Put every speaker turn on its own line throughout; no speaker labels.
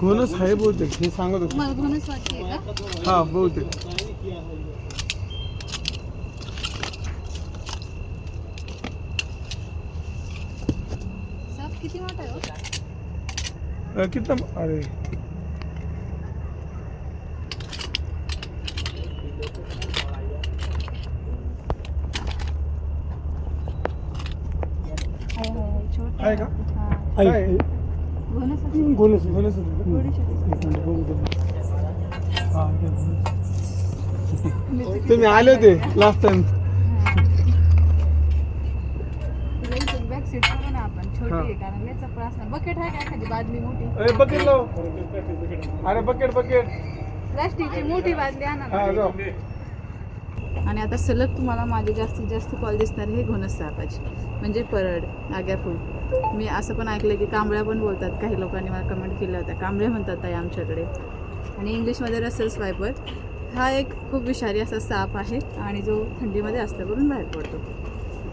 घनच आहे
बहुतेक हे सांगत होते. हा बहुतेक.
किती मोठा आहे हो?
किती अरे.
आहे,
का? काय
तर किती
तुम्ही आले होते. लास्ट टाइम
बकेट आहे. का एखादी बादली मोठी
अरे बकेट लाव. अरे बकेट बकेट
प्लास्टिकची मोठी बादली आणा आणि आता सलग तुम्हाला माझे जास्तीत जास्त कॉल दिसणार हे घोणस सापाचे म्हणजे परड आग्याफूल मी असं पण ऐकलं की कांबळ्या पण बोलतात काही लोकांनी मला कमेंट केल्या होत्या. कांबळे म्हणतात ताई आमच्याकडे. आणि इंग्लिशमध्ये रसल स्वायपर हा एक खूप विषारी असा साप आहे आणि जो थंडीमध्ये अस्ताकडून बाहेर पडतो.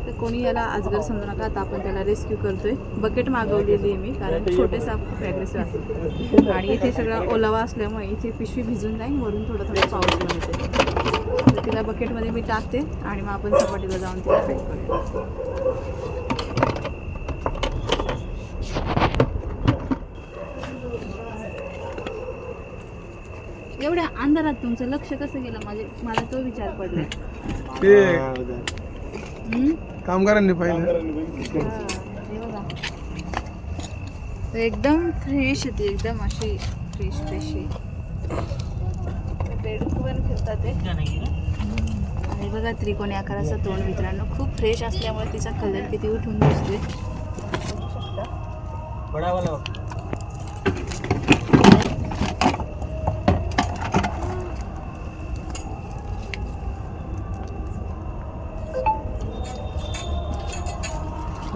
तर कोणी याला आजगर समजू नका आता आपण त्याला रेस्क्यू करतोय. बकेट मागवलेली आहे मी कारण छोटे साप खूप ॲग्रेसिव्ह असतात आणि इथे सगळा ओलावा असल्यामुळे इथे पिशवी भिजून जाईल वरून थोडा थोडा पाऊस येते तर तिला बकेटमध्ये मी टाकते आणि मग आपण सपाटीला जाऊन तिला फ्राय करूया. एवढ्या अंधारात तुमचं लक्ष कसं गेलं? माझे मला तो विचार पडला.
कामगारांनी पाहिलं.
हा, हे बघा. तर एकदम फ्रेश होती एकदम अशी फ्रेश फ्रेश पण फिरतात ते. आणि बघा त्रिकोणी आकाराचा तोंड मित्रांनो. खूप फ्रेश असल्यामुळे तिचा कलर किती उठून दिसतोय. बघू शकता.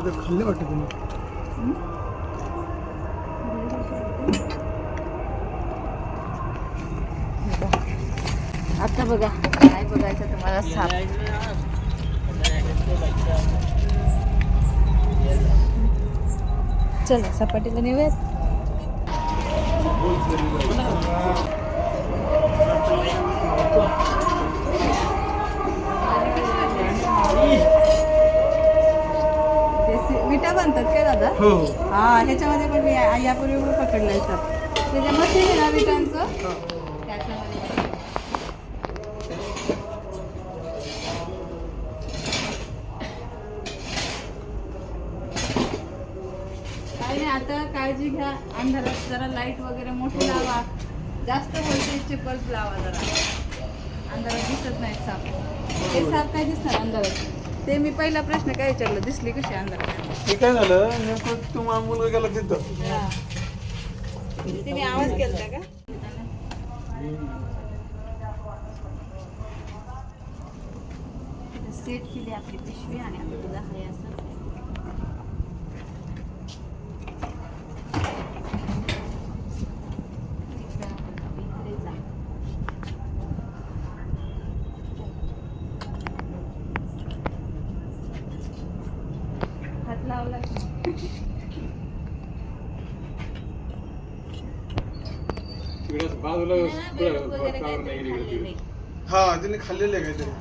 खाल्ले वाटतं तुम्ही.
आता बघा काय बघायचं तुम्हाला साप. चला सपाटीला नेऊयात.
हो.
हा ह्याच्यामध्ये पण मी यापूर्वी पण पकडलंय सर. त्याच्या मशीन आहे ना विटांचं? त्याच्यामध्ये काही नाही आता काळजी घ्या. अंधारात जरा लाइट वगैरे मोठी लावा. जास्त व्होल्टेजचे बल्ब लावा जरा. अंधारात दिसत नाहीत साप. ते साप काय दिसणार अंधारात? ते मी पहिला प्रश्न काय विचारलं? दिसली कशी अंधारात?
ते काय झालं? नेमकं तुम्हाला मुलगा गेला तिथं.
हा. तिने आवाज केलता का? सेट केली आपली पिशवी आणि आता तुला हाय असं इकडे जा. हात लावला?
बाजूला. हा तिने खाल्लेलं आहे काहीतरी.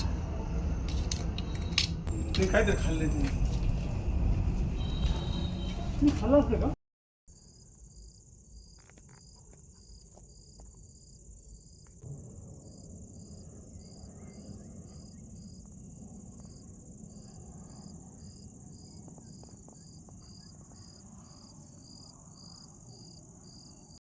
ते काहीतरी खाल्ले तिने. खाल्लं असतं का?